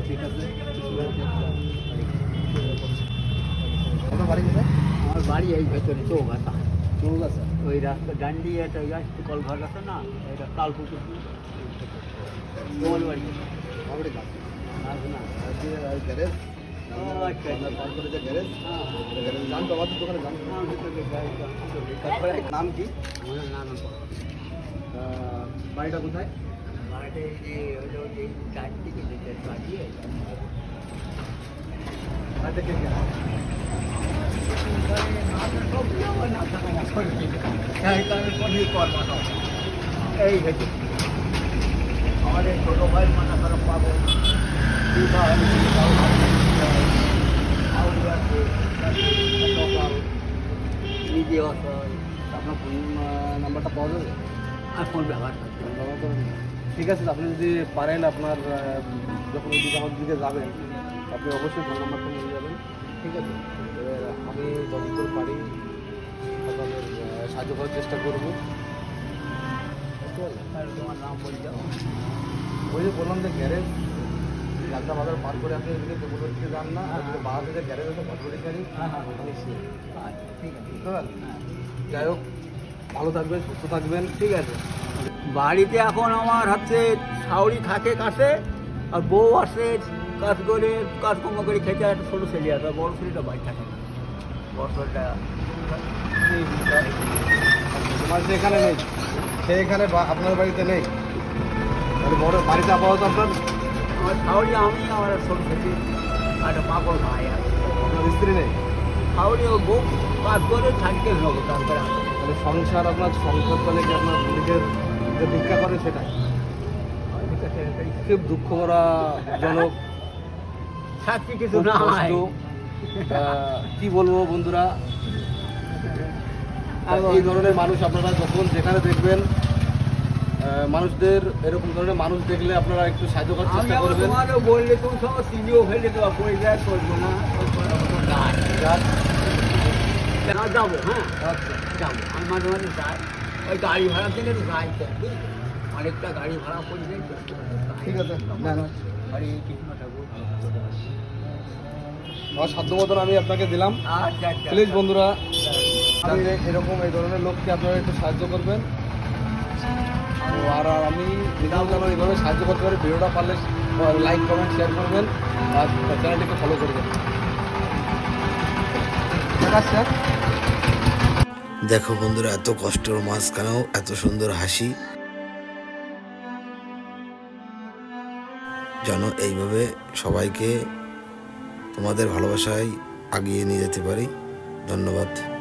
ঠিক আছে আপনার বাড়ি কোথায় আমার বাড়ি এই ভেতরে চৌগাছা চৌগাছা ওই রাস্তা ডান্ডি একটা আসছে কলঘর আছে না এটা তালপুকুর তোমার বাড়ি বাবরি গাছ আছে না আজকে গ্যারেজ ও, আচ্ছা, আপনার আচ্ছা। কল করে যে গ্যারেজ হ্যাঁ। গ্যারেজ জানতো আমাদের দোকানে জানতো নাম ভিতরে গাড়ি তারপরে নাম কি আমার নাম আহ, বাড়িটা কোথায় এই যে হলো যে চারটি কেটেছে বাড়িয়ে বাড়িতে কে কে এই হচ্ছে আমাদের ছোটো ভাই মাথা খারাপ পাবো নিজে আপনার ফোন নাম্বারটা পাওয়া যাবে আর ফোন ব্যবহার ব্যবহার করুন। ঠিক আছে আপনি যদি পারেন আপনার যখন ওই দিকে আমার দিকে যাবেন আপনি অবশ্যই ফোন নাম্বারটা নিয়ে যাবেন ঠিক আছে? আমি যতদূর পারি আপনাদের সাহায্য করার চেষ্টা করব। তোমার নাম বলে যাও ওই যে বললাম যে গ্যারেজ রাজা বাজার পার করে আপনি এদিকে দিকে যান না ওদিকে বাঁ থেকে গ্যারেজ আছে ভটভটি গাড়ি হ্যাঁ, হ্যাঁ। শুয়ে। আচ্ছা ঠিক আছে। যাই হোক ভালো থাকবেন সুস্থ থাকবেন ঠিক আছে? বাড়িতে এখন আমার হচ্ছে শাওরি থাকে কাছে আর বউ আসে কাজ করে কাজকর্ম করে খেতে একটা ছোটো ছেলে আছে বড় ছেলেটা বাড়ি থাকে না। বড় ছেলেটা তোমার যে এখানে নেই সে এখানে আপনার বাড়িতে নেই? বড় বাড়িতে আপাতত আপনার? আমার শাওরি আমি আমার ছোটো ছেলে আর একটা পাগল ভাই আছে। আপনার স্ত্রী নেই? শাওরি ও বউ কাজ করে থাকতে হবে তারপরে সংসার আপনার সংসার চলে কি আপনার নিজের যে ভিক্ষা করে সেটাই। খুব দুঃখ ভরা জনক। থাকতে কিছু না কি বলব বন্ধুরা? এই ধরনের মানুষ আপনারা যখন যেখানে দেখবেন মানুষদের এরকম ধরনের মানুষ দেখলে আপনারা একটু সাহায্য করার চেষ্টা করবেন। বললে তুমি সব চিনিও ফেলে দেওয়া পড়ে করব না ওই করে ওর গায়ে। যাক, না যাব হ্যাঁ? আচ্ছা। যাব। আমি মাঝে মাঝে যাই। ওই গাড়ি ভাড়া দিলে গাড়ি অনেকটা গাড়ি ভাড়া যায় ঠিক আছে নেন। হরে কৃষ্ণ ঠাকুর সাধ্য মতন আমি আপনাকে দিলাম। আচ্ছা আচ্ছা প্লিজ বন্ধুরা এরকম এই ধরনের লোককে আপনারা একটু সাহায্য করবেন। তো আর আমি এইভাবে সাহায্য করতে পারি ভিডিওটা পারলে লাইক কমেন্ট শেয়ার করবেন আর চ্যানেলটিকে ফলো করবেন। আছে। দেখো বন্ধুরা, এত কষ্টের মাঝখানেও এত সুন্দর হাসি। যেন এইভাবে সবাইকে তোমাদের ভালোবাসায় আগিয়ে নিয়ে যেতে পারি। ধন্যবাদ।